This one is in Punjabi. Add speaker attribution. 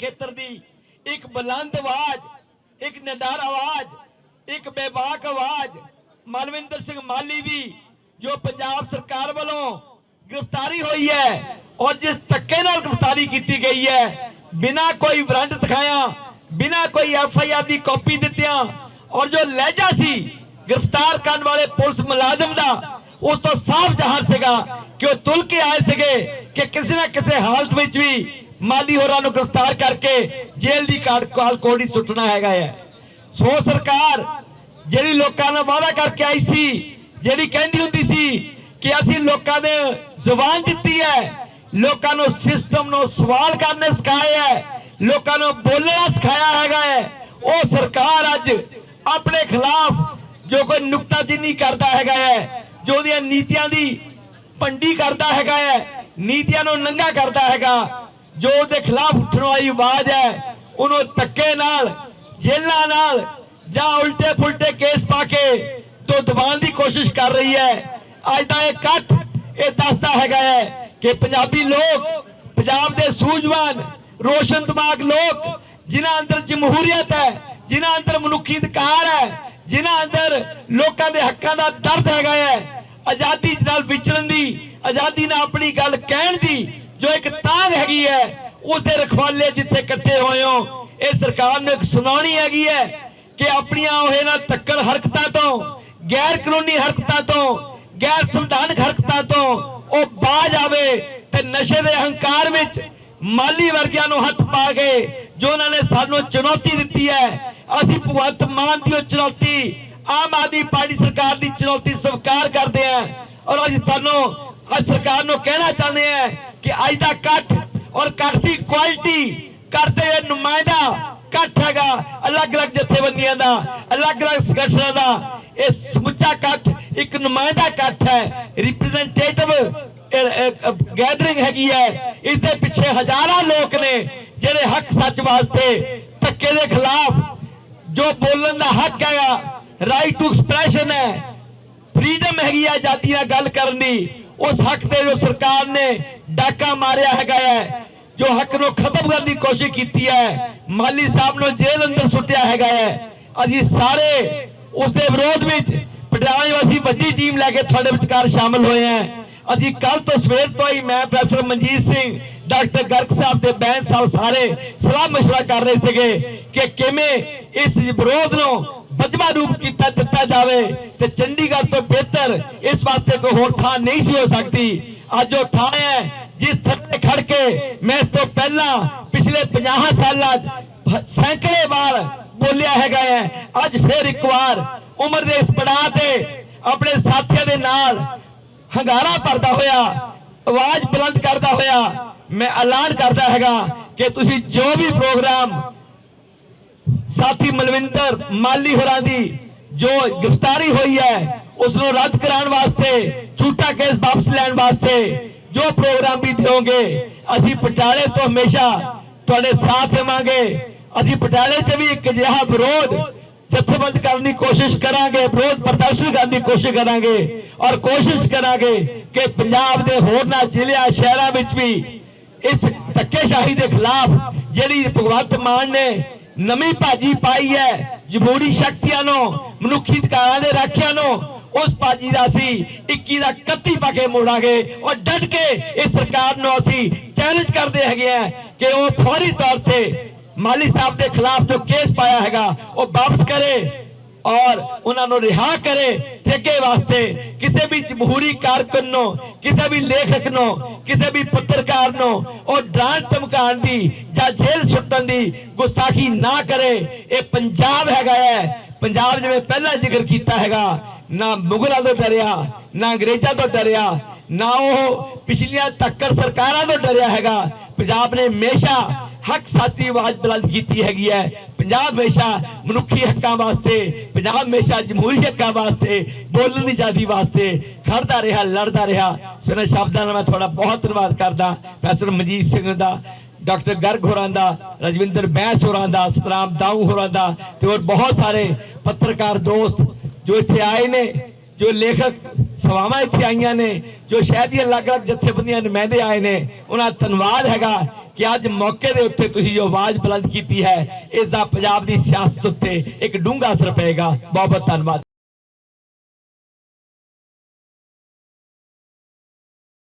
Speaker 1: ਖੇਤਰ ਦੀ ਇੱਕ ਬੁਲੰਦ ਆਵਾਜ਼, ਇੱਕ ਨਿਡਰ ਆਵਾਜ਼, ਇੱਕ ਬੇਬਾਕ ਆਵਾਜ਼, ਮਲਵਿੰਦਰ ਸਿੰਘ ਮਾਲੀ ਦੀ, ਜੋ ਪੰਜਾਬ ਸਰਕਾਰ ਵੱਲੋਂ ਗ੍ਰਿਫਤਾਰੀ ਹੋਈ ਹੈ ਔਰ ਜਿਸ ਧੱਕੇ ਨਾਲ ਗ੍ਰਿਫਤਾਰੀ ਕੀਤੀ ਗਈ ਹੈ, ਬਿਨਾਂ ਕੋਈ ਵਾਰੰਟ ਦਿਖਾਇਆ, ਬਿਨਾਂ ਕੋਈ ਐਫ ਆਈ ਆਰ ਦੀ ਕਾਪੀ ਦਿੱਤਿਆਂ, ਔਰ ਜੋ ਲਹਿਜਾ ਸੀ ਗ੍ਰਿਫਤਾਰ ਕਰਨ ਵਾਲੇ ਪੁਲਿਸ ਮੁਲਾਜ਼ਮ ਦਾ, ਉਸ ਤੋਂ ਸਾਫ਼ ਜ਼ਾਹਰ ਸੀਗਾ ਕਿ ਉਹ ਤੁਲ ਕੇ ਆਏ ਸੀਗੇ ਕਿ ਕਿਸੇ ਨਾ ਕਿਸੇ ਹਾਲਤ ਵਿੱਚ ਵੀ ਮਾਲੀ ਹੋਰਾਂ ਨੂੰ ਗ੍ਰਿਫਤਾਰ ਕਰਕੇ ਜੇਲ੍ਹ ਦੀ ਕਾਲ ਕੋੜੀ ਸੁੱਟਣਾ ਹੈਗਾ ਹੈ। ਸੋ ਸਰਕਾਰ, ਜਿਹੜੀ ਲੋਕਾਂ ਨਾਲ ਵਾਅਦਾ ਕਰਕੇ ਆਈ ਸੀ, ਜਿਹੜੀ ਕਹਿੰਦੀ ਹੁੰਦੀ ਸੀ ਕਿ ਅਸੀਂ ਲੋਕਾਂ ਦੇ ਜ਼ੁਬਾਨ ਦਿੱਤੀ ਹੈ, ਲੋਕਾਂ ਨੂੰ ਸਿਸਟਮ ਨੂੰ ਸਵਾਲ ਕਰਨੇ ਸਿਖਾਇਆ ਹੈ, ਲੋਕਾਂ ਨੂੰ ਬੋਲਣਾ ਸਿਖਾਇਆ ਹੈਗਾ ਹੈ, ਉਹ ਸਰਕਾਰ ਅੱਜ ਆਪਣੇ ਖਿਲਾਫ ਜੋ ਕੋਈ ਨੁਕਤਾਚੀਨੀ ਕਰਦਾ ਹੈਗਾ ਹੈ, ਜੋ ਉਹਦੀਆਂ ਨੀਤੀਆਂ ਦੀ ਪੰਡੀ ਕਰਦਾ ਹੈਗਾ ਹੈ, ਨੀਤੀਆਂ ਨੂੰ ਨੰਗਾ ਕਰਦਾ ਹੈਗਾ ਜੋ ਉਹਦੇ ਖਿਲਾਫ ਉੱਠਣ ਵਾਲੀ ਆਵਾਜ਼ ਹੈ, ਉਹਨੂੰ ਧੱਕੇ ਨਾਲ, ਜੇਲ੍ਹਾਂ ਨਾਲ ਜਾਂ ਉਲਟੇ ਪੁਲਟੇ ਕੇਸ ਪਾ ਕੇ ਤੋਂ ਦਬਾਉਣ ਦੀ ਕੋਸ਼ਿਸ਼ ਕਰ ਰਹੀ ਹੈ। ਅੱਜ ਦਾ ਇਹ ਇਕੱਠ ਇਹ ਦੱਸਦਾ ਹੈਗਾ ਹੈ ਕਿ ਪੰਜਾਬੀ ਲੋਕ, ਪੰਜਾਬ ਦੇ ਸੂਝਵਾਨ, ਰੋਸ਼ਨ ਦਿਮਾਗ ਲੋਕ, ਜਿਨ੍ਹਾਂ ਅੰਦਰ ਜਮਹੂਰੀਅਤ ਹੈ, ਜਿਨ੍ਹਾਂ ਅੰਦਰ ਮਨੁੱਖੀ ਅਧਿਕਾਰ ਹੈ, ਜਿਨ੍ਹਾਂ ਅੰਦਰ ਲੋਕਾਂ ਦੇ ਹੱਕਾਂ ਦਾ ਦਰਦ ਹੈਗਾ ਹੈ, ਆਜ਼ਾਦੀ ਨਾਲ ਵਿਚਰਨ ਦੀ, ਆਜ਼ਾਦੀ ਨਾਲ ਆਪਣੀ ਗੱਲ ਕਹਿਣ ਦੀ ਜੋ ਇੱਕ ਤਾਂਗ ਹੈਗੀ ਹੈ ਉਸ ਦੇ ਰਖਵਾਲੇ ਜਿੱਥੇ ਇਕੱਠੇ ਹੋਏ ਹੋ, ਇਹ ਸਰਕਾਰ ਨੂੰ ਇੱਕ ਸੁਣਾਉਣੀ ਹੈਗੀ ਹੈ ਕਿ ਆਪਣੀਆਂ ਉਹ ਨਾਲ ਤੱਕੜ ਹਰਕਤਾਂ ਤੋਂ, ਗੈਰ ਕਾਨੂੰਨੀ ਹਰਕਤਾਂ ਤੋਂ, ਗੈਰ ਸੰਵਿਧਾਨਕ ਹਰਕਤਾਂ ਤੋਂ ਉਹ ਬਾਜ ਆਵੇ ਤੇ ਨਸ਼ੇ ਦੇ ਹੰਕਾਰ ਵਿੱਚ ਮਾਲੀ ਵਰਗਿਆਂ ਨੂੰ ਹੱਥ ਪਾ ਕੇ ਜੋ ਉਹਨਾਂ ਨੇ ਸਾਨੂੰ ਚੁਣੌਤੀ ਦਿੱਤੀ ਹੈ, ਅਸੀਂ ਭਗਵੰਤ ਮਾਨ ਦੀ ਉਹ ਚੁਣੌਤੀ, ਆਮ ਆਦਮੀ ਪਾਰਟੀ ਸਰਕਾਰ ਦੀ ਚੁਣੌਤੀ ਸਵੀਕਾਰ ਕਰਦੇ ਹਾਂ ਔਰ ਅਸੀਂ ਤੁਹਾਨੂੰ ਅੱਜ ਸਰਕਾਰ ਨੂੰ ਕਹਿਣਾ ਚਾਹੁੰਦੇ ਹਾਂ ਕਿ ਅੱਜ ਦਾ ਇਕੱਠ ਔਰ ਇਕੱਠ ਦੀ ਕੁਆਲਿਟੀ ਕਰਦੇ ਹੋਏ ਨੁਮਾਇੰਦਾ ਇਕੱਠ ਹੈਗਾ, ਅਲੱਗ-ਅਲੱਗ ਜਥੇਬੰਦੀਆਂ ਦਾ, ਅਲੱਗ-ਅਲੱਗ ਸੰਗਠਨਾਂ ਦਾ। ਇਹ ਸਮੁੱਚਾ ਇਕੱਠ, ਇੱਕ ਨੁਮਾਇੰਦਾ ਇਕੱਠ ਹੈ। ਰਿਪਰੈਜ਼ੈਂਟੇਟਿਵ ਗੈਦਰਿੰਗ ਹੈਗੀ ਹੈ। ਇਸ ਦੇ ਪਿੱਛੇ ਹਜ਼ਾਰਾਂ ਲੋਕ ਨੇ ਜਿਹੜੇ ਹੱਕ ਸੱਚ ਵਾਸਤੇ ਧੱਕੇ ਦੇ ਖਿਲਾਫ ਜੋ ਬੋਲਣ ਦਾ ਹੱਕ ਹੈਗਾ ਰਾਈਟ ਟੂ ਐਕਸਪ੍ਰੈਸ਼ਨ ਹੈ। ਫਰੀडम ਹੈਗੀ ਹੈ ਆਜ਼ਾਦੀ ਨਾਲ ਗੱਲ ਕਰਨ ਦੀ। ਉਸ ਹੱਕ ਤੇ ਜੋ ਸਰਕਾਰ ਨੇ ਡਾਕਾ ਮਾਰਿਆ ਹੈਗਾ ਹੈ ਜੋ ਹੱਕ ਨੂੰ ਖਤਮ ਕਰਨ ਦੀ ਕੋਸ਼ਿਸ਼ ਕੀਤੀ ਹੈ ਮਾਲੀ ਸਾਹਿਬ ਨੂੰ ਜੇਲ੍ਹ ਅੰਦਰ ਸੁੱਟਿਆ ਹੈਗਾ ਹੈ ਅਸੀਂ ਸਾਰੇ ਉਸ ਦੇ ਵਿਰੋਧ ਵਿੱਚ ਪਟਿਆਲੇ ਵਾਸੀ ਵੱਡੀ ਟੀਮ ਲੈ ਕੇ ਤੁਹਾਡੇ ਵਿਚਕਾਰ ਸ਼ਾਮਲ ਹੋਏ ਹਾਂ ਅਸੀਂ ਕੱਲ ਤੋਂ ਸਵੇਰ ਤੋਂ ਹੀ ਮੈਂ ਪ੍ਰੋਫੈਸਰ ਮਨਜੀਤ ਸਿੰਘ ਡਾਕਟਰ ਗਰਗ ਸਾਹਿਬ ਤੇ ਬੈਂਸ ਸਾਹਿਬ ਸਾਰੇ ਸਲਾਹ مشورہ ਕਰ ਰਹੇ ਸੀਗੇ ਕਿ ਕਿਵੇਂ ਇਸ ਵਿਰੋਧ ਨੂੰ ਬਦਮਾ ਰੂਪ ਕੀਤਾ, ਦਿੱਤਾ ਜਾਵੇ ਤੇ ਚੰਡੀਗੜ੍ਹ ਤੋਂ ਬਿਹਤਰ ਇਸ ਵਾਸਤੇ ਕੋਈ ਹੋਰ ਥਾਂ ਨਹੀਂ ਸੀ ਹੋ ਸਕਦੀ। ਅੱਜ ਉਹ ਥਾਂ ਹੈ ਜਿਸ ਥੱਲੇ ਖੜ ਕੇ ਮੈਂ ਇਸ ਤੋਂ ਪਹਿਲਾਂ ਪਿਛਲੇ 50 ਸਾਲਾਂ 'ਚ ਸੈਂਕੜੇ ਵਾਰ ਬੋਲਿਆ ਹੈਗਾ ਹੈ। ਅੱਜ ਫੇਰ ਇੱਕ ਵਾਰ ਉਮਰ ਦੇ ਇਸ ਪੜਾਅ ਤੇ ਆਪਣੇ ਸਾਥੀਆਂ ਦੇ ਨਾਲ ਹੰਗਾਰਾ ਭਰਦਾ ਹੋਇਆ, ਆਵਾਜ਼ ਬੁਲੰਦ ਕਰਦਾ ਹੋਇਆ ਮੈਂ ਐਲਾਨ ਕਰਦਾ ਹੈਗਾ ਕਿ ਤੁਸੀਂ ਜੋ ਵੀ ਪ੍ਰੋਗਰਾਮ ਸਾਥੀ ਮਲਵਿੰਦਰ ਮਾਲੀ ਹੋਰਾਂ ਦੀ ਜੋ ਗ੍ਰਿਫਤਾਰੀ ਹੋਈ ਹੈ ਉਸ ਨੂੰ ਰੱਦ ਕਰਾਉਣ ਵਾਸਤੇ, ਝੂਠਾ ਕੇਸ ਵਾਪਸ ਲੈਣ ਵਾਸਤੇ ਜੋ ਪ੍ਰੋਗਰਾਮ ਵੀ ਦਿਓਗੇ, ਅਸੀਂ ਪਟਿਆਲੇ ਤੋਂ ਹਮੇਸ਼ਾ ਤੁਹਾਡੇ ਸਾਥ ਦੇਵਾਂਗੇ। ਅਸੀਂ ਪਟਿਆਲੇ 'ਚ ਵੀ ਇੱਕ ਅਜਿਹਾ ਵਿਰੋਧ ਜਥੇਬੰਦ ਕਰਨ ਦੀ ਕੋਸ਼ਿਸ਼ ਕਰਾਂਗੇ, ਵਿਰੋਧ ਪ੍ਰਦਰਸ਼ਨ ਕਰਨ ਦੀ ਕੋਸ਼ਿਸ਼ ਕਰਾਂਗੇ ਔਰ ਕੋਸ਼ਿਸ਼ ਕਰਾਂਗੇ ਕਿ ਪੰਜਾਬ ਦੇ ਹੋਰਨਾਂ ਜ਼ਿਲ੍ਹਿਆਂ, ਸ਼ਹਿਰਾਂ ਵਿੱਚ ਵੀ ਇਸ ਧੱਕੇਸ਼ਾਹੀ ਦੇ ਖਿਲਾਫ ਜਿਹੜੀ ਭਗਵੰਤ ਮਾਨ ਨੇ ਨਵੀਂ ਭਾਜੀ ਪਾਈ ਹੈ, ਜਮਹੂਰੀ ਸ਼ਕਤੀਆਂ ਨੂੰ, ਮਨੁੱਖੀ ਅਧਿਕਾਰਾਂ ਦੇ ਰਾਖਿਆਂ ਨੂੰ, ਉਸ ਭਾਜੀ ਦਾ ਅਸੀਂ 21 ਦਾ 31 ਪਾ ਕੇ ਮੋੜਾਂਗੇ। ਔਰ ਡਟ ਕੇ ਇਸ ਸਰਕਾਰ ਨੂੰ ਅਸੀਂ ਚੈਲੰਜ ਕਰਦੇ ਹੈਗੇ ਆ ਕਿ ਉਹ ਫੌਰੀ ਤੌਰ ਤੇ ਮਾਲੀ ਸਾਹਿਬ ਦੇ ਖਿਲਾਫ ਜੋ ਕੇਸ ਪਾਇਆ ਹੈਗਾ, ਉਹ ਵਾਪਸ ਕਰੇ। ਔਰ ਉਹਨਾਂ ਨੂੰ ਰਿਹਾ ਕਰੇ ਤੇ ਵਾਸਤੇ, ਕਿਸੇ ਵੀ ਜਮਹੂਰੀ ਕਾਰਕੁਨ ਨੂੰ, ਕਿਸੇ ਵੀ ਲੇਖਕ ਨੂੰ, ਕਿਸੇ ਵੀ ਪੱਤਰਕਾਰ ਨੂੰ, ਉਹ ਡਰਾਣ ਧਮਕਾਉਣ ਦੀ ਜਾਂ ਜੇਲ੍ਹ ਸੁੱਟਣ ਦੀ ਗੁਸਤਾਖੀ ਨਾ ਕਰੇ। ਇਹ ਪੰਜਾਬ ਹੈਗਾ ਹੈ। ਪੰਜਾਬ ਜਿਵੇਂ ਪਹਿਲਾਂ ਜ਼ਿਕਰ ਕੀਤਾ ਹੈਗਾ, ਨਾ ਮੁਗਲਾਂ ਤੋਂ ਡਰਿਆ, ਨਾ ਅੰਗਰੇਜ਼ਾਂ ਤੋਂ ਡਰਿਆ, ਨਾ ਉਹ ਪਿਛਲੀਆਂ ਤੱਕਰ ਸਰਕਾਰਾਂ ਤੋਂ ਡਰਿਆ ਹੈਗਾ। ਪੰਜਾਬ ਨੇ ਹਮੇਸ਼ਾ ਹੱਕ ਸਾਥੀ ਆਵਾਜ਼ ਬੁਲੰਦ ਕੀਤੀ ਹੈਗੀ ਹੈ। ਪੰਜਾਬ ਹਮੇਸ਼ਾ ਮਨੁੱਖੀ ਹੱਕਾਂ ਵਾਸਤੇ ਪੰਜਾਬ ਹਮੇਸ਼ਾ ਜਮਹੂਰੀ ਹੱਕਾਂ ਵਾਸਤੇ, ਬੋਲਣ ਦੀ ਆਜ਼ਾਦੀ ਵਾਸਤੇ ਖੜਦਾ ਰਿਹਾ, ਲੜਦਾ ਰਿਹਾ। ਸੋ ਸ਼ਬਦਾਂ ਨਾਲ ਮੈਂ ਤੁਹਾਡਾ ਬਹੁਤ ਧੰਨਵਾਦ ਕਰਦਾ। ਪ੍ਰੋਫੈਸਰ ਮਨਜੀਤ ਸਿੰਘ ਦਾ, ਡਾਕਟਰ ਗਰਗ ਹੋਰਾਂ ਦਾ, ਰਜਵਿੰਦਰ ਬੈਂਸ ਹੋਰਾਂ ਦਾ ਸਤਰਾਮ ਦਾਊ ਹੋਰਾਂ ਦਾ ਤੇ ਹੋਰ ਬਹੁਤ ਸਾਰੇ ਪੱਤਰਕਾਰ ਦੋਸਤ ਜੋ ਇੱਥੇ ਆਏ ਨੇ, ਜੋ ਲੇਖਕ ਸਭਾਵਾਂ ਇੱਥੇ ਆਈਆਂ ਨੇ, ਜੋ ਸ਼ਹਿਰ ਦੀਆਂ ਅਲੱਗ-ਅਲੱਗ ਜਥੇਬੰਦੀਆਂ ਨੁਮਾਇੰਦੇ ਆਏ ਨੇ, ਉਹਨਾਂ ਦਾ ਧੰਨਵਾਦ ਹੈਗਾ। ਕਿ ਅੱਜ ਮੌਕੇ ਦੇ ਉੱਤੇ ਤੁਸੀਂ ਜੋ ਆਵਾਜ਼ ਬੁਲੰਦ ਕੀਤੀ ਹੈ ਇਸ ਦਾ ਪੰਜਾਬ ਦੀ ਸਿਆਸਤ ਉੱਤੇ ਇੱਕ ਡੂੰਘਾ ਅਸਰ ਪਏਗਾ। ਬਹੁਤ ਬਹੁਤ ਧੰਨਵਾਦ।